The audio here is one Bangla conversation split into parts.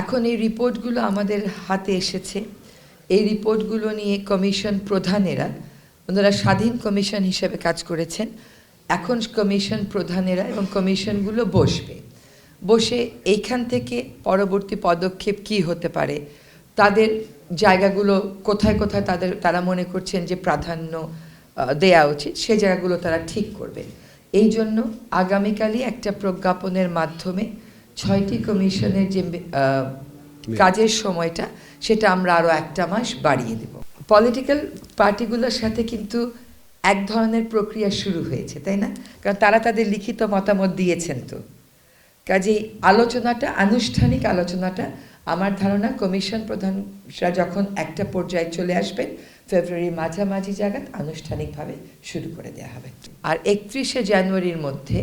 এখন এই রিপোর্টগুলো আমাদের হাতে এসেছে। এই রিপোর্টগুলো নিয়ে কমিশন প্রধানেরা, ওনারা স্বাধীন কমিশন হিসেবে কাজ করেছেন। এখন কমিশন প্রধানেরা এবং কমিশনগুলো বসবে। বসে এইখান থেকে পরবর্তী পদক্ষেপ কি হতে পারে, তাদের জায়গাগুলো কোথায় কোথায় তাদের, তারা মনে করছেন যে প্রাধান্য দেয়া উচিত সেই জায়গাগুলো তারা ঠিক করবে। এই জন্য আগামীকালই একটা প্রজ্ঞাপনের মাধ্যমে ছয়টি কমিশনের যে কাজের সময়টা সেটা আমরা আরও একটা মাস বাড়িয়ে দেব। পলিটিক্যাল পার্টিগুলোর সাথে কিন্তু এক ধরনের প্রক্রিয়া শুরু হয়েছে তাই না? কারণ তারা তাদের লিখিত মতামত দিয়েছেন তো। কাজেই আলোচনাটা আনুষ্ঠানিক আলোচনাটা আমার ধারণা কমিশন প্রধানরা যখন একটা পর্যায়ে চলে আসবেন ফেব্রুয়ারির মাঝামাঝি জায়গাত আনুষ্ঠানিকভাবে শুরু করে দেওয়া হবে। আর একত্রিশে জানুয়ারির মধ্যে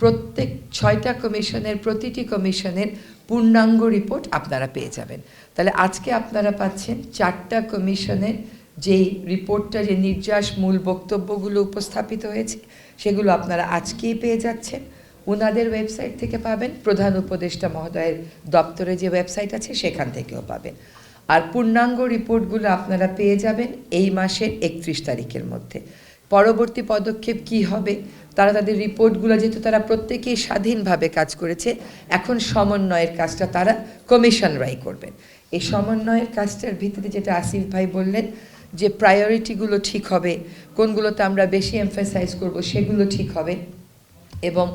প্রত্যেক ছয়টা কমিশনের, প্রতিটি কমিশনের পূর্ণাঙ্গ রিপোর্ট আপনারা পেয়ে যাবেন। তাহলে আজকে আপনারা পাচ্ছেন চারটা কমিশনের যেই রিপোর্টটা, যে নির্যাস মূল বক্তব্যগুলো উপস্থাপিত হয়েছে, সেগুলো আপনারা আজকেই পেয়ে যাচ্ছেন। ওনাদের ওয়েবসাইট থেকে পাবেন, প্রধান উপদেষ্টা মহোদয়ের দপ্তরে যে ওয়েবসাইট আছে সেখান থেকেও পাবেন। আর পূর্ণাঙ্গ রিপোর্টগুলো আপনারা পেয়ে যাবেন এই মাসের একত্রিশ তারিখের মধ্যে। পরবর্তী পদক্ষেপ কি হবে? তারা তাদের রিপোর্টগুলো যেহেতু তারা প্রত্যেকেই স্বাধীনভাবে কাজ করেছে, এখন সমন্বয়ের কাজটা তারা কমিশন রাই করবেন। এই সমন্বয়ের কাজটার ভিত্তিতে যেটা আসিফ ভাই বললেন, যে প্রায়োরিটিগুলো ঠিক হবে, কোনগুলোতে আমরা বেশি এমফাসাইজ করব সেগুলো ঠিক হবে এবং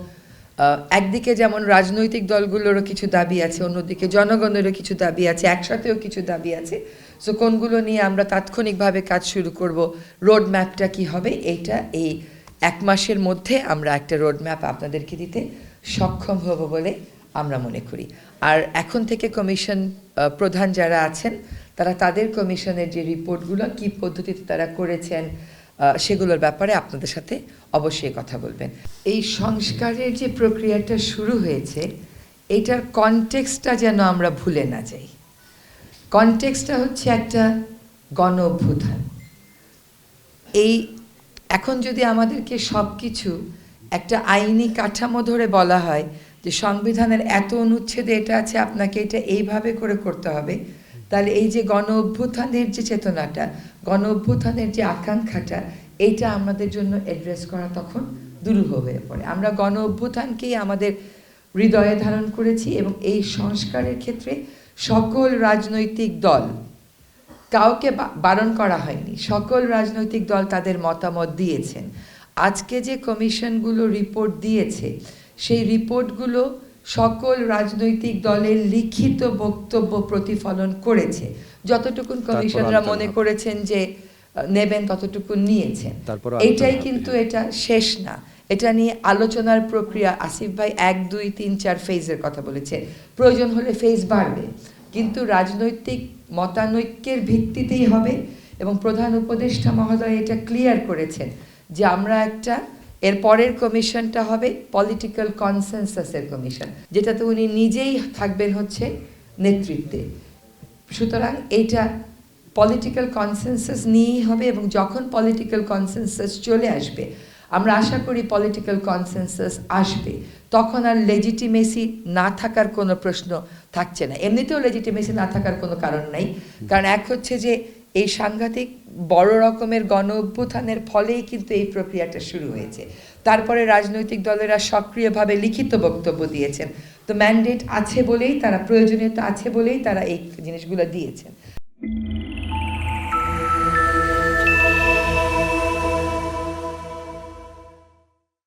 একদিকে যেমন রাজনৈতিক দলগুলোরও কিছু দাবি আছে, অন্যদিকে জনগণেরও কিছু দাবি আছে, একসাথেও কিছু দাবি আছে। সো কোনগুলো নিয়ে আমরা তাৎক্ষণিকভাবে কাজ শুরু করব রোড ম্যাপটা কি হবে, এইটা এই এক মাসের মধ্যে আমরা একটা রোড ম্যাপ আপনাদেরকে দিতে সক্ষম হব বলে আমরা মনে করি। আর এখন থেকে কমিশন প্রধান যারা আছেন, তারা তাদের কমিশনের যে রিপোর্টগুলো কি পদ্ধতিতে তারা করেছেন সেগুলোর ব্যাপারে আপনাদের সাথে অবশ্যই কথা বলবেন। এই সংস্কারের যে প্রক্রিয়াটা শুরু হয়েছে, এটার কনটেক্সটটা যেন আমরা ভুলে না যাই। কনটেক্সটটা হচ্ছে একটা গণ অভ্যুত্থান এই এখন যদি আমাদেরকে সব কিছু একটা আইনি কাঠামো ধরে বলা হয় যে সংবিধানের এত অনুচ্ছেদে এটা আছে, আপনাকে এটা এইভাবে করে করতে হবে তাহলে এই যে গণ অভ্যুত্থানের যে চেতনাটা, গণ অভ্যুত্থানের যে আকাঙ্ক্ষাটা, এইটা আমাদের জন্য অ্যাড্রেস করা তখন দুরূহ হয়ে পড়ে। আমরা গণ অভ্যুত্থানকেই আমাদের হৃদয়ে ধারণ করেছি এবং এই সংস্কারের ক্ষেত্রে সকল রাজনৈতিক দল কাউকে বারণ করা হয়নি। সকল রাজনৈতিক দল তাদের মতামত দিয়েছেন। আজকে যে কমিশনগুলো রিপোর্ট দিয়েছে, সেই রিপোর্টগুলো সকল রাজনৈতিক দলের লিখিত বক্তব্য প্রতিফলন করেছে। যতটুকুন কমিশনরা মনে করেছেন যে নেবেন ততটুকু নিয়েছেন। আলোচনা কিন্তু এটা শেষ না। এটা নিয়ে আলোচনার প্রক্রিয়া আসিফ ভাই এক দুই তিন চার ফেজের কথা বলেছে প্রয়োজন হলে ফেজ বাড়বে। কিন্তু রাজনৈতিক মতানৈক্যের ভিত্তিতেই হবে এবং প্রধান উপদেষ্টা মহোদয় এটা ক্লিয়ার করেছেন যে আমরা একটা এর পরের কমিশনটা হবে পলিটিক্যাল কনসেনসাসের কমিশন, যেটাতে উনি নিজেই থাকবেন হচ্ছে নেতৃত্বে। সুতরাং এইটা পলিটিক্যাল কনসেনসাস নিয়েই হবে এবং যখন পলিটিক্যাল কনসেনসাস চলে আসবে, আমরা আশা করি পলিটিক্যাল কনসেনসাস আসবে, তখন আর লেজিটিমেসি না থাকার কোনো প্রশ্ন থাকছে না। এমনিতেও লেজিটিমেসি না থাকার কোনো কারণ নাই। কারণ এক হচ্ছে যে এই সাংঘাতিক বড় রকমের গণ অভ্যুত্থানের ফলেই কিন্তু এই প্রক্রিয়াটা শুরু হয়েছে। তারপরে রাজনৈতিক দলেরা সক্রিয়ভাবে লিখিত বক্তব্য দিয়েছেন। তো ম্যান্ডেট আছে বলেই তারা, প্রয়োজনীয়তা আছে বলেই তারা এই জিনিসগুলো দিয়েছেন।